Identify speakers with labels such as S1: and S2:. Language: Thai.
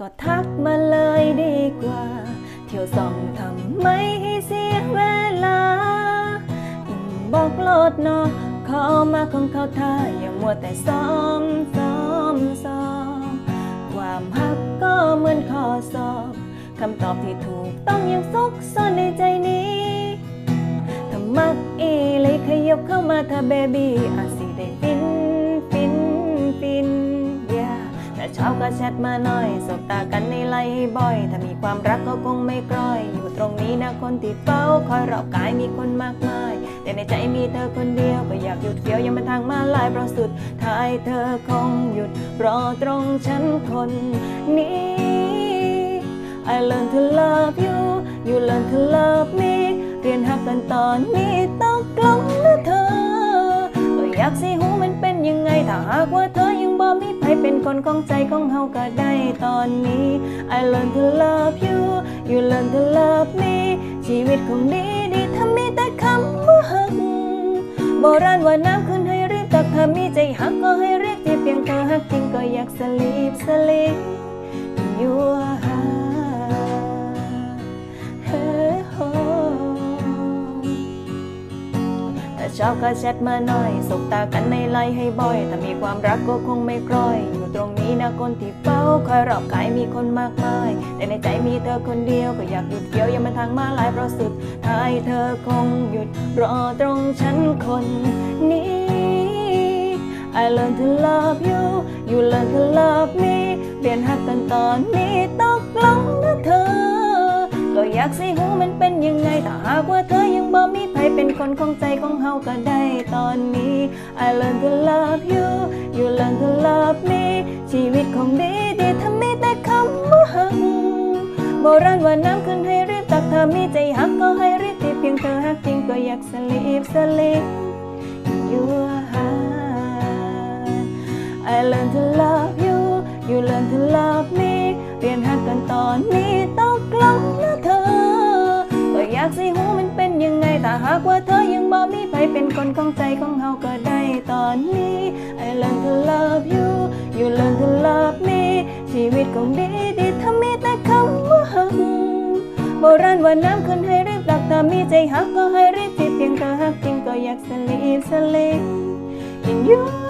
S1: ก็ทักมาเลยดีกว่า เที่ยวส่องทำไม่ให้เสียเวลาอินบอกโลดเนาะเข้ามาของเขาท่าอย่ามัวแต่ซ้อมซ้อมซ้อมความฮักก็เหมือนข้อสอบคำตอบที่ถูกต้องยังซุกซ่อนในใจนี้ถ้ามักอีเลยขยับเข้ามาเธอเบบี้อาจสิได้ฟินฟินฟิน เช้าก็แชทมาหน่อยสบตากันในไลน์ให้บ่อย ถ้ามีความรักก็คงไม่กล้อย อยู่ตรงนี้นะคนที่เฝ้าคอยรอบกายมีคนมากมาย แต่ในใจมีเธอคนเดียวก็อยากหยุดเฟี้ยวยังเป็นทางมาลายเพราะสุดท้ายเธอคงหยุดรอตรงฉันคนนี้ I learn to love you you learn to love me เรียนหักกันตอนนี้ต้องกลงนะเธอ ก็อยากสิหูมันเป็นยังไงถ้าหากว่าเธอ ใครเป็นคนของใจของเฮาก็ได้ตอนนี้ I learn to love you you learn to love me ชีวิตคงดีดีถ้ามีแต่คำว่าหักโบราณว่าน้ำขึ้นให้รีบตักถ้ามีใจหักก็ให้เรียกที่เพียงเธอหักจริงก็อยากสลีปสลีป your heart hey ho แต่ชอบก็แชทมาหน่อยสบตาก ไลน์ให้บ่อย ถ้ามีความรักก็คงไม่กล้อย อยู่ตรงนี้นะคนที่เฝ้าคอยรอบกายมีคนมากมาย แต่ในใจมีเธอคนเดียวก็อยากหยุดเกี่ยวยังเป็นทางมาลายเพราะสุดท้ายเธอคงหยุดรอตรงฉันคนนี้ I learn to love you you learn to love me เรียนหักกันตอนนี้ตกลงนะเธอ ก็อยากสิหูมันเป็นยังไงถ้าหากว่าเธอยังบ่มี คนของใจของเฮาก็ได้ตอนนี้ I learn to love you you learn to love me ชีวิตคงดีดีถ้ามีแต่คำว่าหักโบราณว่าน้ำขึ้นให้รีบตักถ้ามีใจหักก็ให้รีบที่เพียงเธอหักจริงก็อยากสลีปสลีป your heart I learn to love you you learn to love me เรียนหักกันตอนนี้ต้องกลงนะเธอ ก็อยากสิหูมันเป็น ถ้าหากว่าเธอยังบ่มีไปเป็นคนของใจของเฮาก็ได้ตอนนี้ I learn to love you you learn to love me ชีวิตคงดีดีถ้ามีแต่คำว่าหักโบราณว่าน้ำขึ้นให้รีบหลักถ้ามีใจหักก็ให้รีบจีบเพียงเธอหักจริงก็อยากสลีปสลีป in you